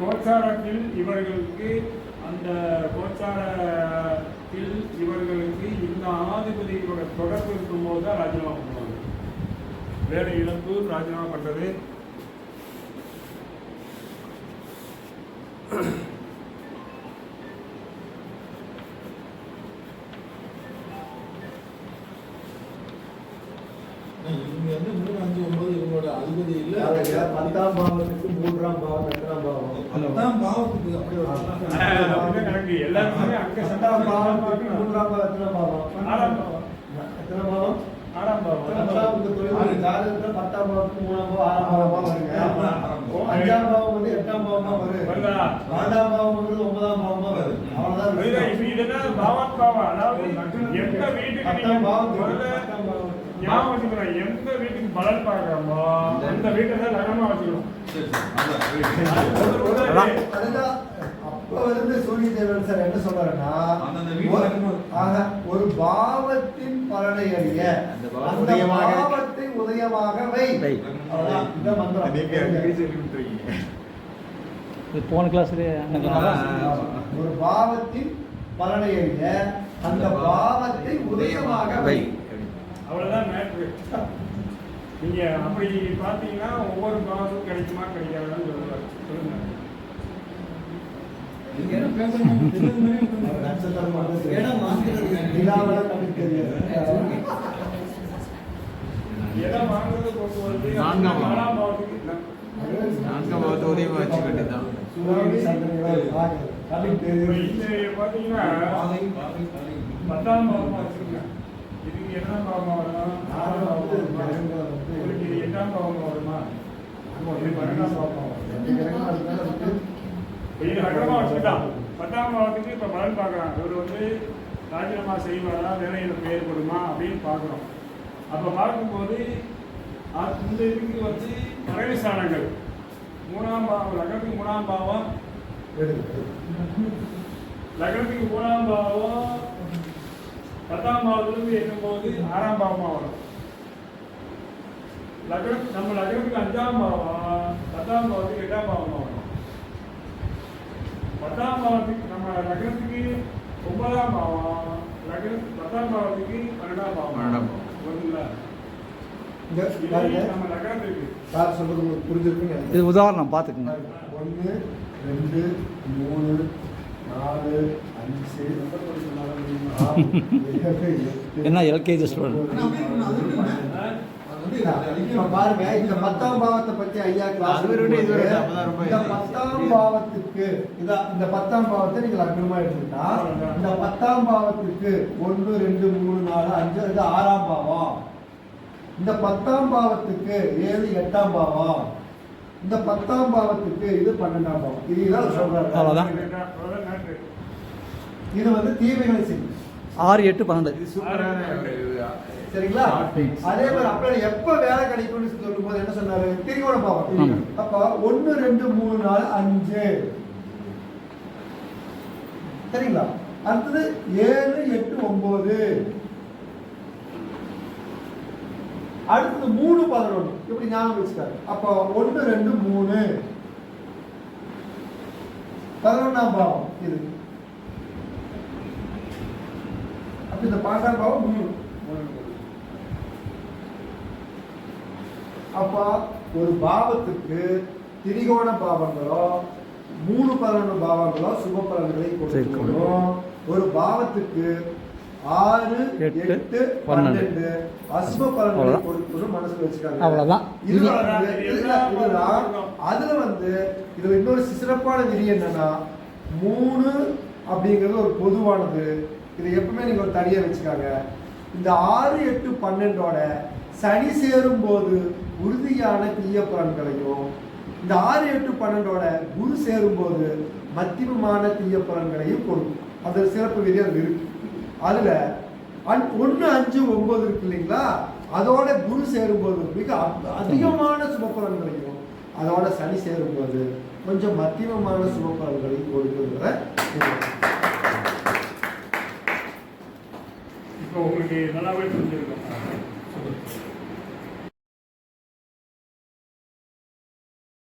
கோச்சாரத்தில் இவர்களுக்கு அந்த கோச்சாரத்தில் இவர்களுக்கு இந்த ஆதிபதியோட தொடர்பு இருக்கும்போது தான் ராஜினாமா பண்ணுவாங்க. வேலை இழப்பு ராஜினாமா பண்ணுறது. மூணு அஞ்சு ஒன்பது இவங்களோட அதிபதி இல்ல. பத்தாம் பாவத்துக்கு மூன்றாம் பாவம் எட்டாம் பாவம். பத்தாம் பாவத்துக்கு அப்படி கணக்கு. எல்லாருக்குமே அங்க பத்தாம் பாவத்துக்கு மூன்றாம் பாவம் எத்தனை பாவம்? ஆறாம் பாவம். எத்தனை பாவம்? ஆறாம் பாவம். தொழில் ஜாதகத்துல பத்தாம் பாவத்துக்கு மூணாம் பாவம் ஆறாம் பாவமா வருங்க. அஞ்சாம் பாவம் வந்து எட்டாம் பாவமா வரும். வருதா? நான்காம் பாவம் வந்து ஒன்பதாம் பாவமா? இப்ப விஷயம். இதெல்லாம் பாவம் பாவம். அதாவது எந்த வீட்டுக்கு நீங்க பாவம். முதல்ல ஞாபகம். எந்த வீட்டுக்கு பலன் பார்க்கறோமோ, அந்த வீட்டை தான் லக்னமா வச்சுக்கணும். அப்ப வந்து சூரிய தேவன் சார் என்ன சொல்றாருன்னா ஒரு- லக்னம். ஆக, ஒரு பாவத்தின் பலனை அறிய. அந்த பாவத்தை உதயமாக வை. இதான் மந்திரம். போன கிளாஸ்லேயே ஒரு பாவத்தின் பலனை அறிய அந்த பாவத்தை உதயமாக வை. அவ்வளவுதான். நீங்க அப்படி பார்த்தீங்கன்னா ஒவ்வொரு பாவத்துக்கும் கிடைக்குமா கிடைக்காதான்னு சொல்லுவாரு. சொல்லுங்க நீங்க என்ன பேசணும் தெரிஞ்ச மாதிரி இருக்கணும். நட்சத்திரம் மட்டும் தெரியும். இடம் மாத்துறது. நிலாவெல்லாம் கண்ணுக்கு தெரியாது. இடம் வாங்குறது பொறுத்த வரைக்கும் நான்காம் பாவத்தை இப்ப தெரியுது. இந்த பார்த்தீங்கன்னா பாதை, பாதை, பாதை. பத்தாம் பாவமா வச்சுருங்க இதுக்கு எட்டாம் பாவமா வரும்? நாலு வந்து கிரகங்கள் வந்து உங்களுக்கு இது எட்டாம் வருமா? இது பன்னெண்டாம் பாவமா வரும் இது லக்னமா வச்சுக்கிட்டான் பத்தாம் பாவத்துக்கு இப்போ பலன் பார்க்குறான் இவர் வந்து ராஜினாமா செய்வாரா வேலையில் ஏற்படுமா அப்படின்னு பார்க்குறோம். அப்போ பார்க்கும்போது அது- இந்த இதுக்கு வந்து மறைவு ஸ்தானங்கள். மூணாம் பாவம் லக்னத்துக்கு மூணாம் பாவம். லக்னத்துக்கு மூணாம் பாவம் பாவத்திலிருந்து எண்ணும்போது ஆறாம் பாவமாக வரும். லக்னம் நம்ம லக்னத்துக்கு அஞ்சாம் பாவம் பத்தாம் பாவத்துக்கு எட்டாம் பாவமாக வரும். பத்தாம் பாவத்துக்கு நம்ம லக்னத்துக்கு ஒன்பதாம் பாவம் லக்னத்துக்கு பத்தாம் பாவத்துக்கு பன்னெண்டாம் பாவம். பன்னெண்டாம் பாவம். லக்னத்துக்கு. சார் சொல்றது உங்களுக்கு இது. உதாரணம் பார்த்துக்குங்க. ஒன்று ரெண்டு மூணு என்ன இப்ப அதிகம் பாருங்க இந்த பத்தாம் பாவத்தை பத்தி ஐயா கிளாஸ் இந்த. பத்தாம் பாவத்துக்கு இதான் இந்த பத்தாம் பாவத்தை நீங்க லக்னமா எடுத்துக்கிட்டா இந்த பத்தாம் பாவத்துக்கு ஒன்று ரெண்டு மூணு நாலு அஞ்சு இது ஆறாம் பாவம். இந்த பத்தாம் பாவத்துக்கு ஏழு எட்டாம் பாவம். இந்த பத்தாம் பாவத்துக்கு இது பன்னெண்டாம் பாவம். இதுதான் சொல்றாரு. இது வந்து தீமைகளை செய்யும். ஆறு எட்டு பன்னெண்டு. சரிங்களா. அதே மாதிரி அப்ப எப்ப வேலை கிடைக்கும்னு சொல்லும்போது என்ன சொன்னாரு? திரிகோண பாவம். அப்ப ஒன்னு ரெண்டு மூணு நாலு அஞ்சு. சரிங்களா? அடுத்தது ஏழு எட்டு ஒன்பது. அடுத்தது மூணு பதினொன்று. இப்படி ஞாபகம் வச்சுக்காரு? அப்போ ஒன்று ரெண்டு மூணு. பதினொன்றாம் பாவம் இது. அப்ப இந்த பன்னெண்டாம் பாவம் மூணு அப்போ ஒரு பாவத்துக்கு திரிகோண பாவங்களோ மூணு பதினொன்று பாவங்களோ சுப பலன்களை கொடுக்கணும் ஒரு பாவத்துக்கு ஆறு எட்டு, பன்னெண்டு. அசுப பலன்களை அவ்வளவுதான். கொடுக்கணும் மனசுல வச்சுக்காங்க அவ்வளவுதான். அதுல வந்து இதுல இன்னொரு சிறப்பான விதி என்னன்னா மூணு அப்படிங்கிறது ஒரு பொதுவானது இது எப்பவுமே நீங்க ஒரு தனியா வச்சுக்காங்க இந்த ஆறு எட்டு பன்னெண்டோட சனி சேரும் போது உறுதியான தீய பலன்களையும் இந்த ஆறு எட்டு பன்னெண்டோட குரு சேரும் போது மத்தியமமான தீய பலன்களையும் கொடுக்கும் அது சிறப்பு விதி அது இருக்கு அதுல அன்- ஒன்று அஞ்சு ஒன்பது இருக்கு இல்லைங்களா? அதோட குரு சேரும்போது மிக அதிகமான சுப கிடைக்கும் அதோட சனி சேரும்போது கொஞ்சம் மத்தியமமான சுப பலன்களையும் கொடுக்குங்கிற இப்போ உங்களுக்கு நல்லாவே புரிஞ்சிருக்கும்.